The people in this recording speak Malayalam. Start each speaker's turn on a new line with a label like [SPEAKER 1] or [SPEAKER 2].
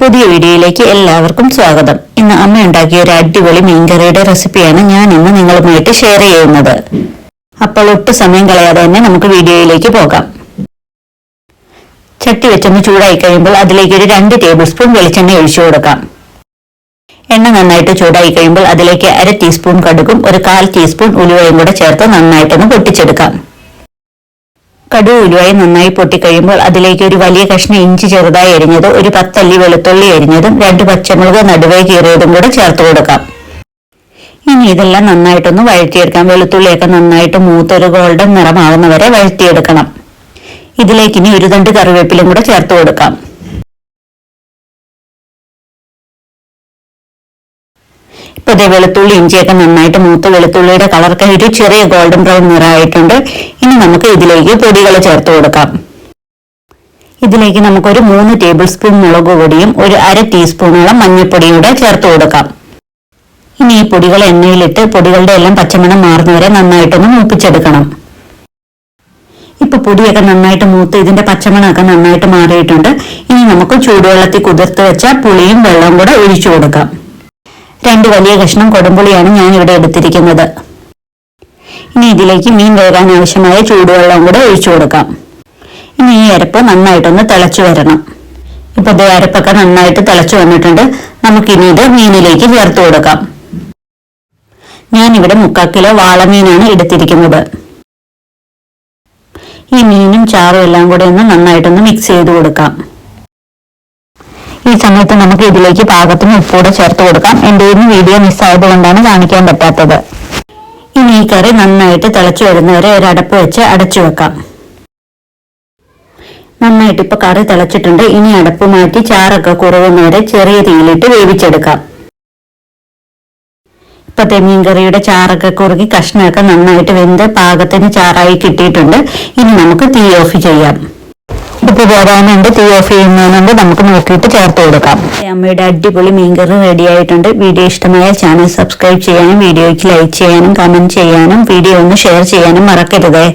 [SPEAKER 1] പുതിയ വീഡിയോയിലേക്ക് എല്ലാവർക്കും സ്വാഗതം. ഇന്ന് അമ്മ ഉണ്ടാക്കിയ ഒരു അടിപൊളി മീൻകറിയുടെ റെസിപ്പിയാണ് ഞാൻ ഇന്ന് നിങ്ങളുമായിട്ട് ഷെയർ ചെയ്യുന്നത്. അപ്പോൾ ഒട്ടും സമയം കളയാതെ തന്നെ നമുക്ക് വീഡിയോയിലേക്ക് പോകാം. ചട്ടി വെച്ചൊന്ന് ചൂടായി കഴിയുമ്പോൾ അതിലേക്ക് ഒരു രണ്ട് ടേബിൾ സ്പൂൺ വെളിച്ചെണ്ണ ഒഴിച്ചു കൊടുക്കാം. എണ്ണ നന്നായിട്ട് ചൂടായി കഴിയുമ്പോൾ അതിലേക്ക് അര ടീസ്പൂൺ കടുകും ഒരു കാൽ ടീസ്പൂൺ ഉലുവയും കൂടെ ചേർത്ത് നന്നായിട്ടൊന്ന് പൊട്ടിച്ചെടുക്കാം. കടുക് ഉലുവായി നന്നായി പൊട്ടിക്കഴിയുമ്പോൾ അതിലേക്ക് ഒരു വലിയ കഷ്ണം ഇഞ്ചി ചെറുതായി എരിഞ്ഞത് ഒരു പത്തല്ലി വെളുത്തുള്ളി എരിഞ്ഞതും രണ്ട് പച്ചമുളക് നടുവേ കീറിയതും കൂടെ ചേർത്ത് കൊടുക്കാം. ഇനി ഇതെല്ലാം നന്നായിട്ടൊന്ന് വഴറ്റിയെടുക്കാം. വെളുത്തുള്ളിയൊക്കെ നന്നായിട്ട് മൂത്തൊരു ഗോൾഡൻ നിറമാകുന്നവരെ വഴറ്റിയെടുക്കണം. ഇതിലേക്ക് ഇനി ഒരു തണ്ട് കറിവേപ്പിലും കൂടെ ചേർത്ത് കൊടുക്കാം. ഇപ്പൊ ഇതേ വെളുത്തുള്ളി ഇഞ്ചിയൊക്കെ നന്നായിട്ട് മൂത്ത് വെളുത്തുള്ളിയുടെ കളർ ഒരു ചെറിയ ഗോൾഡൻ ബ്രൗൺ നിറമായിട്ടുണ്ട് ഇനി നമുക്ക് ഇതിലേക്ക് പൊടികൾ ചേർത്ത് കൊടുക്കാം. ഇതിലേക്ക് നമുക്കൊരു മൂന്ന് ടേബിൾ സ്പൂൺ മുളക് പൊടിയും ഒരു അര ടീസ്പൂണോളം മഞ്ഞൾപ്പൊടിയും കൂടെ ചേർത്ത് കൊടുക്കാം. ഇനി ഈ പൊടികൾ എണ്ണയിലിട്ട് പൊടികളുടെ എല്ലാം പച്ചമണം മാറുന്നവരെ നന്നായിട്ടൊന്ന് മൂപ്പിച്ചെടുക്കണം. ഇപ്പൊ പൊടിയൊക്കെ നന്നായിട്ട് മൂത്ത് ഇതിന്റെ പച്ചമണമൊക്കെ നന്നായിട്ട് മാറിയിട്ടുണ്ട്. ഇനി നമുക്ക് ചൂടുവെള്ളത്തിൽ കുതിർത്ത് വെച്ച പുളിയും വെള്ളവും കൂടെ ഒഴിച്ചു കൊടുക്കാം. രണ്ട് വലിയ കഷ്ണം കൊടുമ്പുളിയാണ് ഞാൻ ഇവിടെ എടുത്തിരിക്കുന്നത്. ഇനി ഇതിലേക്ക് മീൻ വേകാൻ ആവശ്യമായ ചൂടുവെള്ളം കൂടെ ഒഴിച്ചു കൊടുക്കാം. ഇനി ഈ അരപ്പ് നന്നായിട്ടൊന്ന് തിളച്ചു വരണം. ഇപ്പൊ ഇതേ അരപ്പൊക്കെ നന്നായിട്ട് തിളച്ചു വന്നിട്ടുണ്ട്. നമുക്കിനി ഇത് മീനിലേക്ക് ചേർത്ത് കൊടുക്കാം. ഞാൻ ഇവിടെ മുക്കാൽ കിലോ വാളമീനാണ് എടുത്തിരിക്കുന്നത്. ഈ മീനും ചാറും എല്ലാം കൂടെ ഒന്ന് നന്നായിട്ടൊന്ന് മിക്സ് ചെയ്ത് കൊടുക്കാം. ഈ സമയത്ത് നമുക്ക് ഇതിലേക്ക് പാകത്തിന് ഉപ്പൂടെ ചേർത്ത് കൊടുക്കാം. എന്റെ ഇന്ന് വീഡിയോ മിസ്സായത് കൊണ്ടാണ് കാണിക്കാൻ പറ്റാത്തത്. ഇനി ഈ കറി നന്നായിട്ട് തിളച്ചു വരുന്നവരെ ഒരു അടപ്പ് വെച്ച് അടച്ചു വെക്കാം. നന്നായിട്ട് ഇപ്പൊ കറി തിളച്ചിട്ടുണ്ട്. ഇനി അടപ്പ് മാറ്റി ചാറൊക്കെ കുറവുന്നവരെ ചെറിയ തീയിലിട്ട് വേവിച്ചെടുക്കാം. ഇപ്പത്തെ മീൻകറിയുടെ ചാറൊക്കെ കുറുകി കഷ്ണമൊക്കെ നന്നായിട്ട് വെന്ത് പാകത്തിന് ചാറായി കിട്ടിയിട്ടുണ്ട്. ഇനി നമുക്ക് തീ ഓഫ് ചെയ്യാം. ഉപ്പ് പോരാനുണ്ട് തീ ഓഫ് ചെയ്യുന്നതിനുണ്ട് നമുക്ക് നോക്കിയിട്ട് ചേർത്ത് കൊടുക്കാം. അമ്മയുടെ അടിപൊളി മീൻകറി റെഡി ആയിട്ടുണ്ട്. വീഡിയോ ഇഷ്ടമായ ചാനൽ സബ്സ്ക്രൈബ് ചെയ്യാനും വീഡിയോയ്ക്ക് ലൈക്ക് ചെയ്യാനും കമന്റ് ചെയ്യാനും വീഡിയോ ഒന്ന് ഷെയർ ചെയ്യാനും മറക്കരുതേ.